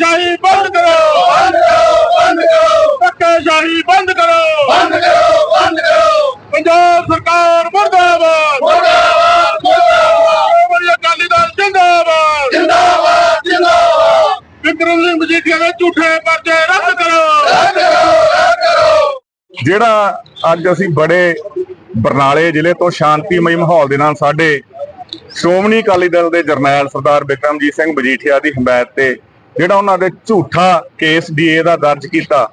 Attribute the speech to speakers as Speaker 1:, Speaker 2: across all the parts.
Speaker 1: ਧੱਕੇਸ਼ਾਹੀ ਬੰਦ ਕਰੋ।
Speaker 2: ਬੰਦ ਕਰੋ ਬੰਦ ਕਰੋ।
Speaker 1: ਧੱਕੇਸ਼ਾਹੀ ਬੰਦ ਕਰੋ।
Speaker 2: ਬੰਦ ਕਰੋ ਬੰਦ ਕਰੋ।
Speaker 1: ਪੰਜਾਬ ਸਰਕਾਰ ਮੁਰਦਾਬਾਦ।
Speaker 2: ਮੁਰਦਾਬਾਦ ਮੁਰਦਾਬਾਦ।
Speaker 1: ਸ਼੍ਰੋਮਣੀ ਅਕਾਲੀ ਦਲ ਜਿੰਦਾਬਾਦ।
Speaker 2: ਜਿੰਦਾਬਾਦ ਜਿੰਦਾਬਾਦ।
Speaker 1: ਵਿਕਰਮ ਸਿੰਘ ਮਜੀਠੀਆ ਦੇ ਝੂਠੇ ਪਰਚੇ ਰੱਦ ਕਰੋ।
Speaker 2: ਰੱਦ ਕਰੋ ਰੱਦ ਕਰੋ।
Speaker 3: ਜਿਹੜਾ ਅੱਜ ਅਸੀਂ ਬੜੇ ਬਰਨਾਲੇ ਜ਼ਿਲ੍ਹੇ ਤੋਂ ਸ਼ਾਂਤੀਮਈ ਮਾਹੌਲ ਦੇ ਨਾਲ ਸਾਡੇ ਸ਼੍ਰੋਮਣੀ ਅਕਾਲੀ ਦਲ ਦੇ ਜਰਨੈਲ ਸਰਦਾਰ ਬਿਕਰਮਜੀਤ ਸਿੰਘ ਮਜੀਠੀਆ ਦੀ ਹਮਾਇਤ ਤੇ ਜਿਹੜਾ ਉਹਨਾਂ ਦੇ ਝੂਠਾ ਕੇਸ ਡੀਏ ਦਾ ਦਰਜ ਕੀਤਾ,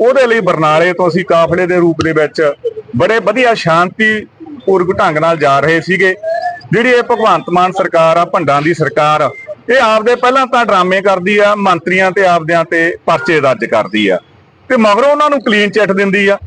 Speaker 3: ਉਹਦੇ ਲਈ ਬਰਨਾਲੇ ਤੋਂ ਅਸੀਂ ਕਾਫਲੇ ਦੇ ਰੂਪ ਦੇ ਵਿੱਚ ਬੜੇ ਵਧੀਆ ਸ਼ਾਂਤੀ ਪੂਰਵਕ ਢੰਗ ਨਾਲ ਜਾ ਰਹੇ ਸੀਗੇ। ਜਿਹੜੀ ਇਹ ਭਗਵੰਤ ਮਾਨ ਸਰਕਾਰ ਆ, ਭੰਡਾਂ ਦੀ ਸਰਕਾਰ ਇਹ ਆਪਦੇ ਪਹਿਲਾਂ ਤਾਂ ਡਰਾਮੇ ਕਰਦੀ ਆ, ਮੰਤਰੀਆਂ ਤੇ ਆਪਦਿਆਂ ਤੇ ਪਰਚੇ ਦਰਜ ਕਰਦੀ ਆ। ਤੇ ਮਗਰੋਂ ਉਹਨਾਂ ਨੂੰ ਕਲੀਨ ਚਿੱਟ ਦਿੰਦੀ ਆ।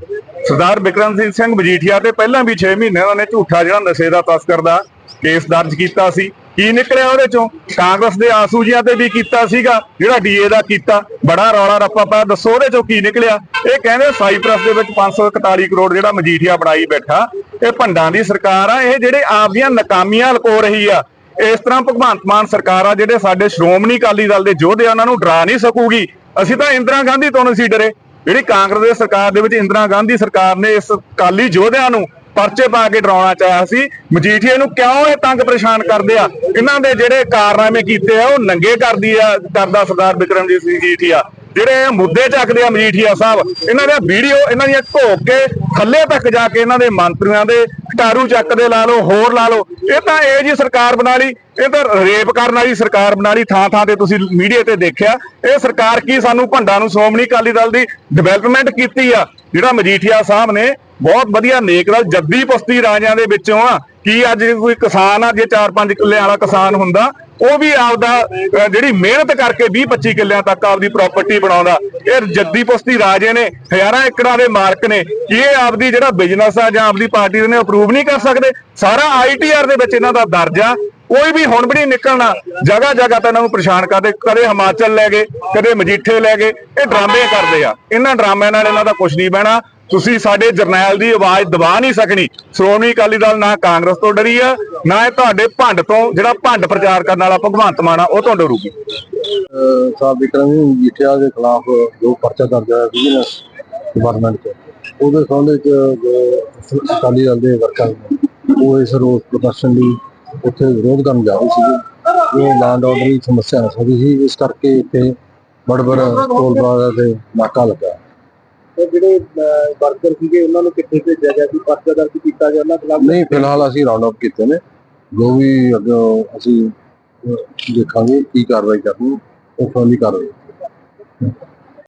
Speaker 3: ਸਰਦਾਰ ਬਿਕਰਮ ਸਿੰਘ ਸਿੰਘ ਮਜੀਠੀਆ ਤੇ ਪਹਿਲਾਂ ਵੀ 6 ਮਹੀਨੇ ਉਹਨਾਂ ਨੇ ਝੂਠਾ ਜਿਹੜਾ ਨਸ਼ੇ ਦਾ ਤਸਕਰ ਦਾ ਕੇਸ ਦਰਜ ਕੀਤਾ ਸੀ। ਕੀ ਨਿਕਲਿਆ ਉਹਦੇ ਚੋਂ? ਕਾਂਗਰਸ ਦੇ ਆਸੂ ਜੀਆਂ ਤੇ ਵੀ ਕੀਤਾ ਸੀਗਾ, ਜਿਹੜਾ ਡੀਏ ਦਾ ਕੀਤਾ। ਬੜਾ ਰੌਲਾ ਰੱਪਾ ਪਾਇਆ। ਦੱਸੋ ਉਹਦੇ ਚੋਂ ਕੀ ਨਿਕਲਿਆ? ਇਹ ਕਹਿੰਦੇ ਸਾਈਪ੍ਰਸ ਦੇ ਵਿੱਚ 541 ਕਰੋੜ ਜਿਹੜਾ ਮਜੀਠੀਆ ਬਣਾਈ ਬੈਠਾ, ਇਹ ਭੰਡਾਂ ਦੀ ਸਰਕਾਰ ਆ। ਇਹ ਜਿਹੜੇ ਆਪਦੀਆਂ ਨਾਕਾਮੀਆਂ ਲਕੋ ਰਹੀ ਆ, ਇਸ ਤਰ੍ਹਾਂ ਭਗਵੰਤ ਮਾਨ ਸਰਕਾਰ ਆ, ਜਿਹੜੇ ਸਾਡੇ ਸ਼੍ਰੋਮਣੀ ਅਕਾਲੀ ਦਲ ਦੇ ਯੋਧੇ ਉਹਨਾਂ ਨੂੰ ਡਰਾ ਨਹੀਂ ਸਕੂਗੀ। ਅਸੀਂ ਤਾਂ ਇੰਦਰਾ ਗਾਂਧੀ ਤੋਂ ਨਹੀਂ ਸੀ ਡਰੇ। ਜਿਹੜੀ ਕਾਂਗਰਸ ਦੇ ਸਰਕਾਰ ਦੇ ਵਿੱਚ ਇੰਦਰਾ ਗਾਂਧੀ ਸਰਕਾਰ ਨੇ ਇਸ ਅਕਾਲੀ ਯੋਧਿਆਂ ਨੂੰ ਪਰਚੇ ਪਾ ਕੇ ਡਰਾਉਣਾ ਚਾਹਿਆ ਸੀ। ਮਜੀਠੀਏ ਨੂੰ ਕਿਉਂ ਇਹ ਤੰਗ ਪਰੇਸ਼ਾਨ ਕਰਦੇ ਆ? ਇਹਨਾਂ ਦੇ ਜਿਹੜੇ ਕਾਰਨਾਮੇ ਕੀਤੇ ਆ, ਉਹ ਨੰਗੇ ਕਰਦੀ ਆ, ਕਰਦਾ ਸਰਦਾਰ ਬਿਕਰਮਜੀਤ ਸਿੰਘ ਮਜੀਠੀਆ। ਜਿਹੜੇ ਮੁੱਦੇ ਚੱਕਦੇ ਆ ਮਜੀਠੀਆ ਸਾਹਿਬ, ਇਹਨਾਂ ਦੀਆਂ ਵੀਡੀਓ, ਇਹਨਾਂ ਦੀਆਂ ਘੋਕ ਕੇ ਥੱਲੇ ਤੱਕ ਜਾ ਕੇ ਇਹਨਾਂ ਦੇ ਮੰਤਰੀਆਂ ਦੇ ਟਾਰੂ ਚੱਕਦੇ ਲਾ ਲਓ, ਹੋਰ ਲਾ ਲਓ। ਇਹ ਤਾਂ ਇਹ ਜੀ ਸਰਕਾਰ ਬਣਾ ਲਈ, ਇਹ ਤਾਂ ਰੇਪ ਕਰਨ ਵਾਲੀ ਸਰਕਾਰ ਬਣਾ ਲਈ ਥਾਂ ਥਾਂ ਤੇ ਤੁਸੀਂ ਮੀਡੀਆ ਤੇ ਦੇਖਿਆ। ਇਹ ਸਰਕਾਰ ਕੀ ਸਾਨੂੰ ਭੰਡਾਂ ਨੂੰ ਸ਼੍ਰੋਮਣੀ ਅਕਾਲੀ ਦਲ ਦੀ ਡਿਵੈਲਪਮੈਂਟ ਕੀਤੀ ਆ। ਜਿਹੜਾ ਮਜੀਠੀਆ ਸਾਹਿਬ ਨੇ ਬਹੁਤ ਵਧੀਆ ਨੇਕ ਨਾਲ ਜੱਦੀ ਪੁਸਤੀ ਰਾਜਿਆਂ ਦੇ ਵਿੱਚੋਂ ਆ। ਕੀ ਅੱਜ ਕੋਈ ਕਿਸਾਨ ਆ, ਜੇ 4-5 ਕਿੱਲੇ ਵਾਲਾ ਕਿਸਾਨ ਹੁੰਦਾ, ਉਹ ਵੀ ਆਪਦਾ ਜਿਹੜੀ ਮਿਹਨਤ ਕਰਕੇ 20-25 ਕਿੱਲਿਆਂ ਤੱਕ ਆਪਦੀ ਪ੍ਰਾਪਰਟੀ ਬਣਾਉਂਦਾ। ਇਹ ਜੱਦੀ ਪੁਸਤੀ ਰਾਜੇ ਨੇ, ਹਜ਼ਾਰਾਂ ਏਕੜਾਂ ਦੇ ਮਾਲਕ ਨੇ। ਇਹ ਆਪਦੀ ਜਿਹੜਾ ਬਿਜ਼ਨਸ ਆ ਜਾਂ ਆਪਦੀ ਪਾਰਟੀ ਦੇ ਨੇ ਅਪਰੂਵ ਨਹੀਂ ਕਰ ਸਕਦੇ? ਸਾਰਾ ਆਈਟੀਆਰ ਦੇ ਵਿੱਚ ਇਹਨਾਂ ਦਾ ਦਰਜਾ ਕੋਈ ਵੀ ਹੁਣ ਵੀ ਨਹੀਂ ਨਿਕਲਣਾ। ਜਗ੍ਹਾ ਜਗ੍ਹਾ ਤਾਂ ਇਹਨਾਂ ਨੂੰ ਪਰੇਸ਼ਾਨ ਕਰਦੇ। ਕਦੇ ਹਿਮਾਚਲ ਲੈ ਗਏ, ਕਦੇ ਮਜੀਠੇ ਲੈ ਗਏ। ਇਹ ਡਰਾਮੇ ਕਰਦੇ ਆ। ਇਹਨਾਂ ਡਰਾਮਿਆਂ ਨਾਲ ਇਹਨਾਂ ਦਾ ਕੁਝ ਨਹੀਂ ਬਹਿਣਾ। ਤੁਸੀਂ ਸਾਡੇ ਜਰਨੈਲ ਦੀ ਆਵਾਜ਼ ਦਬਾ ਨਹੀਂ ਸਕਣੀ। ਸ਼੍ਰੋਮਣੀ ਅਕਾਲੀ ਦਲ ਨਾ ਕਾਂਗਰਸ ਤੋਂ ਡਰੀ ਆ, ਨਾ ਇਹ ਤੁਹਾਡੇ ਭੰਡ ਤੋਂ, ਜਿਹੜਾ ਭੰਡ ਪ੍ਰਚਾਰ ਕਰਨ ਵਾਲਾ ਭਗਵੰਤ ਮਾਨ ਆ, ਉਹ ਤੋਂ ਡਰੂਗੀ।
Speaker 4: ਸਾਹਿਬ ਵਿਕਰਮ ਸਿੰਘ ਦੇ ਖਿਲਾਫ ਜੋ ਪਰਚਾ ਦਰਜ ਹੋਇਆ ਵਿਜੀਲੈਂਸ ਡਿਪਾਰਟਮੈਂਟ 'ਚ, ਉਹਦੇ ਸੰਬੰਧ 'ਚ ਅਕਾਲੀ ਦਲ ਦੇ ਵਰਕਰ ਉਹ ਇਸ ਰੋਸ ਪ੍ਰਦਰਸ਼ਨ ਲਈ ਉੱਥੇ ਵਿਰੋਧ ਕਰਨ ਜਾ ਰਹੇ ਸੀਗੇ। ਇਹ ਲੈਂਡ ਆਰਡਰ ਦੀ ਸਮੱਸਿਆ ਹੋ ਸਕਦੀ ਸੀ, ਇਸ ਕਰਕੇ ਇੱਥੇ ਬੜਬੜ ਟੋਲ ਪਲਾਜ਼ਾ ਤੇ ਨਾਕਾ ਲੱਗਾ।
Speaker 5: ਤੇ ਜਿਹੜੇ ਵਰਕਰ ਸੀਗੇ, ਉਹਨਾਂ ਨੂੰ ਕਿੱਥੇ ਭੇਜਿਆ ਗਿਆ ਸੀ? ਪਰਚਾ ਦਰਜ ਕੀਤਾ ਗਿਆ ਉਹਨਾਂ ਖਿਲਾਫ?
Speaker 4: ਨਹੀਂ, ਫਿਲਹਾਲ ਅਸੀਂ ਰਾਉਂਡ ਅਪ ਕੀਤੇ ਨੇ। ਜੋ ਵੀ ਅੱਗੇ ਅਸੀਂ ਦੇਖਾਂਗੇ ਕੀ ਕਾਰਵਾਈ ਕਰਨੀ, ਉਹ ਫੌਲੀ ਕਾਰਵਾਈ।